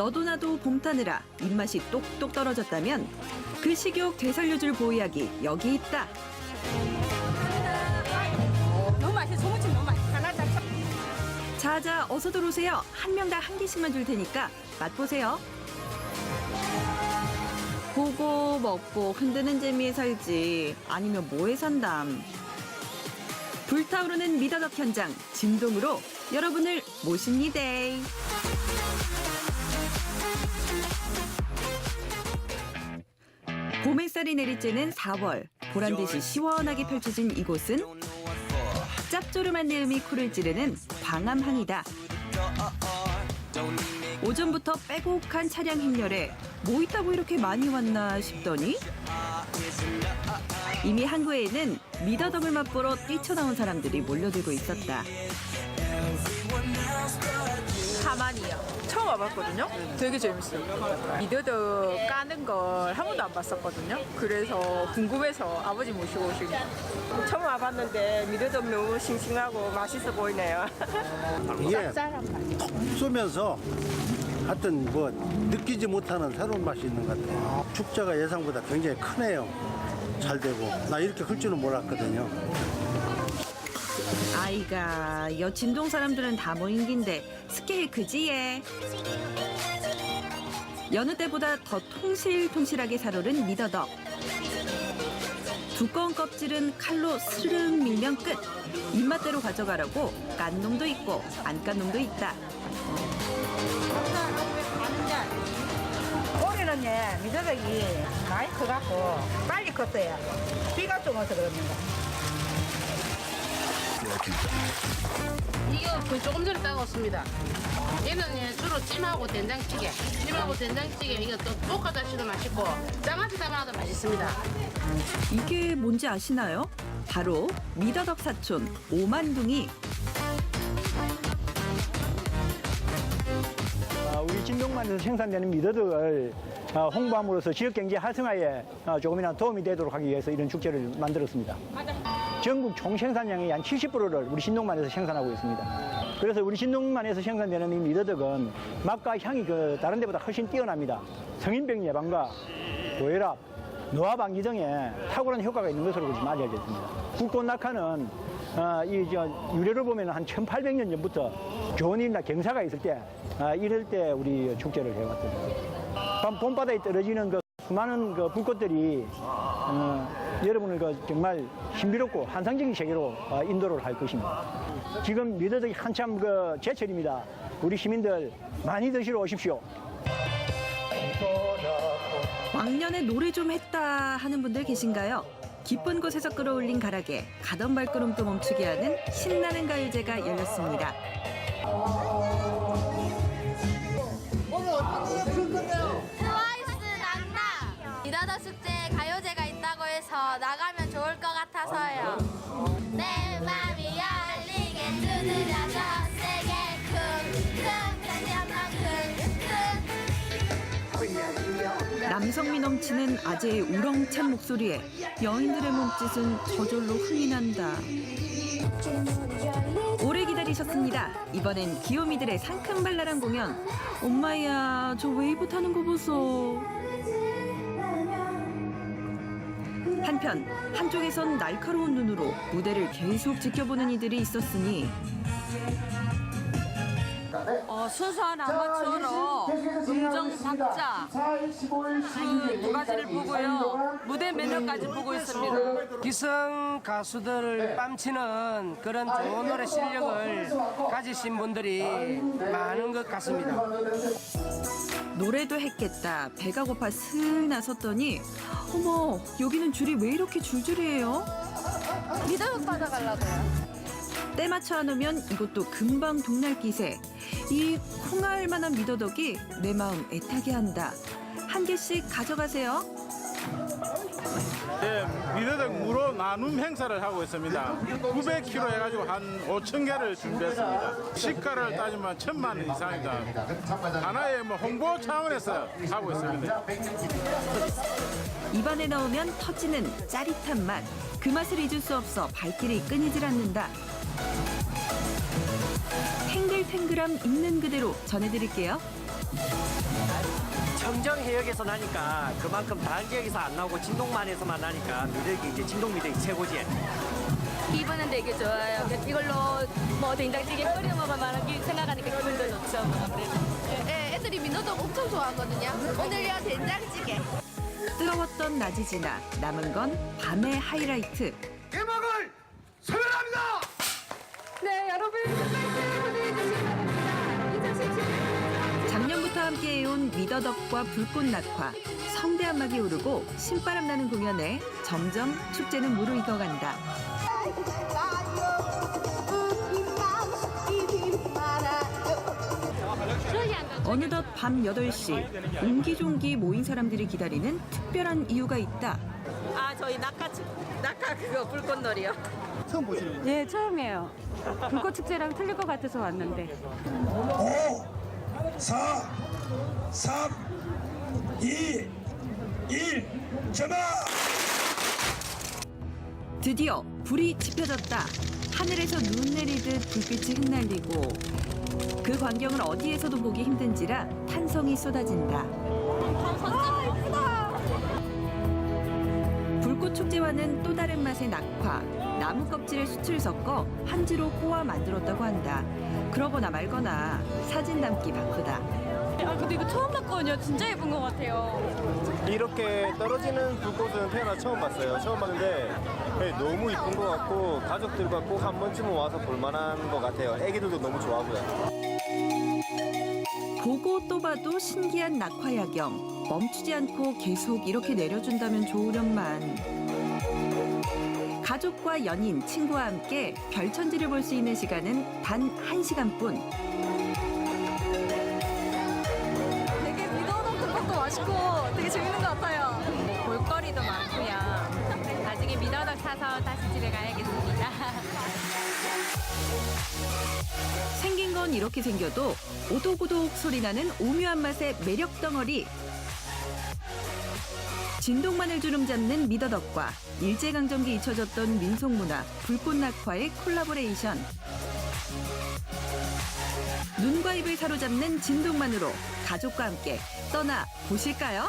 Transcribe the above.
너도 나도 봄 타느라 입맛이 똑똑 떨어졌다면 그 식욕 되살려줄 보약이 여기 있다. 너무 맛있어. 소무침 너무 맛있어. 하나 쳐. 자자 어서 들어오세요. 한 명당 한 개씩만 줄 테니까 맛보세요. 보고 먹고 흔드는 재미에 살지 아니면 뭐에 산담. 불타오르는 미더덕 현장 진동으로 여러분을 모십니다. 봄 햇살이 내리쬐는 4월 보란 듯이 시원하게 펼쳐진 이곳은 짭조름한 내음이 코를 찌르는 광암항이다. 오전부터 빼곡한 차량 행렬에 뭐 있다고 이렇게 많이 왔나 싶더니 이미 항구에는 미더덕을 맛보러 뛰쳐나온 사람들이 몰려들고 있었다. 가만히요. 처음 와봤거든요. 되게 재밌어요. 미더덕 까는 걸 한 번도 안 봤었거든요. 그래서 궁금해서 아버지 모시고 오신 거예요. 처음 와봤는데 미더덕 너무 싱싱하고 맛있어 보이네요. 이게 톡 쏘면서 하여튼 뭐 느끼지 못하는 새로운 맛이 있는 것 같아요. 축제가 예상보다 굉장히 크네요. 잘 되고 나 이렇게 클 줄은 몰랐거든요. 아이가 여 진동 사람들은 다 모인 긴데 스케일 얘. 여느 때보다 더 통실통실하게 살오른 미더덕. 두꺼운 껍질은 칼로 스르륵 밀면 끝. 입맛대로 가져가라고 깐 놈도 있고 안 깐 놈도 있다. 올해는 예, 미더덕이 많이 커갖고 빨리 컸어요. 비가 좀 와서 그럽니다. 이거 그 조금 전에 따왔습니다. 얘는 예, 주로 찜하고 된장찌개, 찜하고 된장찌개 이거 또 볶아다시도 맛있고 장아찌 담아도 맛있습니다. 이게 뭔지 아시나요? 바로 미더덕 사촌 오만둥이 아, 우리 진동만에서 생산되는 미더덕을 아, 홍보함으로써 지역 경제 활성화에 아, 조금이나 도움이 되도록 하기 위해서 이런 축제를 만들었습니다. 전국 총 생산량의 한 70%를 우리 신동만에서 생산하고 있습니다. 그래서 우리 신동만에서 생산되는 이 미더덕은 맛과 향이 그 다른 데보다 훨씬 뛰어납니다. 성인병 예방과 고혈압, 노화 방지 등에 탁월한 효과가 있는 것으로 지금 알려져 있습니다. 국도 낙하는 어, 이저 유래를 보면 한 1800년 전부터 일이나 경사가 있을 때 아, 이럴 때 우리 축제를 해왔습니다. 밤 봄바다에 떨어지는 그 수많은 그 불꽃들이 어, 여러분을 그 정말 신비롭고 환상적인 세계로 어, 인도를 할 것입니다. 지금 미더덕이 한참 그 제철입니다. 우리 시민들 많이 드시러 오십시오. 왕년에 노래 좀 했다 하는 분들 계신가요? 기쁜 곳에서 끌어올린 가락에 가던 발걸음도 멈추게 하는 신나는 가요제가 열렸습니다. 가요제가 있다고 해서 나가면 좋을 것 같아서요. 내 맘이 열리게 두드려줘 세게 남성미 넘치는 아재의 우렁찬 목소리에 여인들의 몸짓은 저절로 흥이 난다. 오래 기다리셨습니다. 이번엔 귀요미들의 상큼발랄한 공연. 엄마야, 저 웨이브 타는 거 보소. 한편 한쪽에선 날카로운 눈으로 무대를 계속 지켜보는 이들이 있었으니 어, 순수한 아마추어로 음정 박자 두 가지를 보고요. 무대 매너까지 보고 있습니다. 기성 가수들을 뺨치는 그런 좋은 노래 실력을 가지신 분들이 많은 것 같습니다. 노래도 했겠다. 배가 고파 슬 나섰더니 어머 여기는 줄이 왜 이렇게 줄줄이에요? 미더덕 받아가려고요. 때 맞춰 안 오면 이것도 금방 동날 기세. 이 콩알 만한 미더덕이 내 마음 애타게 한다. 한 개씩 가져가세요. 예, 미더덕 무로 나눔 행사를 하고 있습니다. 900kg 해가지고 한 5천 개를 준비했습니다. 시가를 따지면 천만 원 이상입니다. 하나의 뭐 홍보 차원에서 하고 있습니다. 입안에 넣으면 터지는 짜릿한 맛. 그 맛을 잊을 수 없어 발길이 끊이질 않는다. 생그람 있는 그대로 전해드릴게요. 청정 해역에서 나니까 그만큼 다른 지역에서 안 나오고 진동만에서만 나니까 미덕이 이제 진동 미덕이 최고지. 기분은 되게 좋아요. 이걸로 뭐 된장찌개 끓여 먹을 만한 게 생각하니까 기분도 좋죠. 네, 애들이 민어떡 엄청 좋아하거든요. 오늘요 된장찌개. 뜨거웠던 낮이 지나 남은 건 밤의 하이라이트. 개막을 소멸합니다. 네, 여러분 함께해온 미더덕과 불꽃 낙화, 성대 한막이 오르고 신바람 나는 공연에 점점 축제는 무르익어간다. 어느덧 밤 8시 옹기종기 모인 사람들이 기다리는 특별한 이유가 있다. 아 저희 낙하 낙하 그거 불꽃놀이요. 네, 처음이에요. 불꽃 축제랑 틀릴 것 같아서 왔는데. 5, 4, 3, 2, 1, 점화! 드디어 불이 지펴졌다. 하늘에서 눈 내리듯 불빛이 흩날리고 그 광경을 어디에서도 보기 힘든지라 탄성이 쏟아진다. 불꽃 축제와는 또 다른 맛의 낙화, 나무 껍질에 수치를 섞어 한지로 꼬아 만들었다고 한다. 그러거나 말거나 사진 담기 바쁘다. 아, 근데 이거 처음 봤거든요. 진짜 예쁜 것 같아요. 이렇게 떨어지는 불꽃은 태어나 처음 봤어요. 처음 봤는데 네, 너무 이쁜 것 같고 가족들과 꼭 한 번쯤은 와서 볼만한 것 같아요. 애기들도 너무 좋아하고요. 보고 또 봐도 신기한 낙화 야경. 멈추지 않고 계속 이렇게 내려준다면 좋으련만. 가족과 연인, 친구와 함께 별천지를 볼 수 있는 시간은 단 한시간뿐 되게 미더덕 것도 맛있고 되게 재밌는 것 같아요. 볼거리도 많고요. 나중에 미더덕 사서 다시 집에 가야겠습니다. 생긴 건 이렇게 생겨도 오독오독 소리 나는 오묘한 맛의 매력 덩어리. 진동만을 주름 잡는 미더덕과 일제강점기 잊혀졌던 민속문화 불꽃낙화의 콜라보레이션. 눈과 입을 사로잡는 진동만으로 가족과 함께 떠나 보실까요?